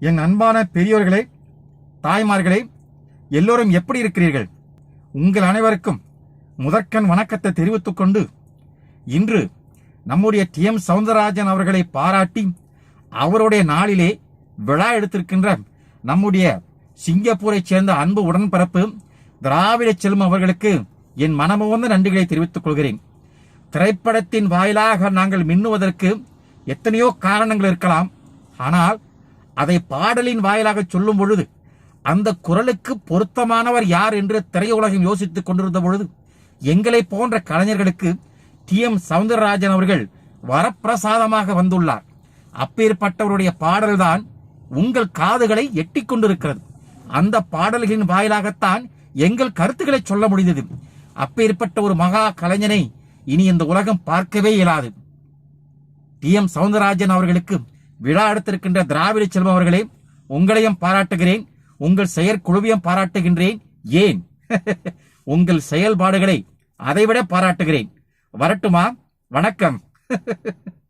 என் அன்பான பெரியோர்களே தாய்மார்களே எல்லோரும் எப்படி இருக்கிறீர்கள்? உங்கள் அனைவருக்கும் முதற்கண் வணக்கத்தை தெரிவித்துக் கொண்டு இன்று நம்முடைய டி. எம். சவுந்தரராஜன் அவர்களை பாராட்டி அவருடைய நாளிலே விழா எடுத்திருக்கின்ற நம்முடைய சிங்கப்பூரைச் சேர்ந்த அன்பு உடன்பிறப்பு திராவிட செல்வம் அவர்களுக்கு என் மனமுகந்த நன்றிகளை தெரிவித்துக் கொள்கிறேன். திரைப்படத்தின் வாயிலாக நாங்கள் மின்னுவதற்கு எத்தனையோ காரணங்கள் இருக்கலாம். ஆனால் அதை பாடலின் வாயிலாக சொல்லும் பொழுது அந்த குரலுக்கு பொருத்தமானவர் யார் என்று திரையுலகம் யோசித்துக் கொண்டிருந்த பொழுது எங்களை போன்ற கலைஞர்களுக்கு டி. எம். சவுந்தரராஜன் அவர்கள் வரப்பிரசாதமாக வந்துள்ளார். அப்பேற்பட்டவருடைய பாடல்தான் உங்கள் காதுகளை எட்டிக் கொண்டிருக்கிறது. அந்த பாடல்களின் வாயிலாகத்தான் எங்கள் கருத்துக்களை சொல்ல முடிந்தது. அப்பேற்பட்ட ஒரு மகா கலைஞனை இனி இந்த உலகம் பார்க்கவே இயலாது. டி. எம். சவுந்தரராஜன் அவர்களுக்கு விழா எடுத்திருக்கின்ற திராவிட செல்வம் அவர்களே உங்களையும் பாராட்டுகிறேன். உங்கள் செயற்குழுவையும் பாராட்டுகின்றேன். ஏன்? உங்கள் செயல்பாடுகளை அதைவிட பாராட்டுகிறேன். வரட்டுமா? வணக்கம்.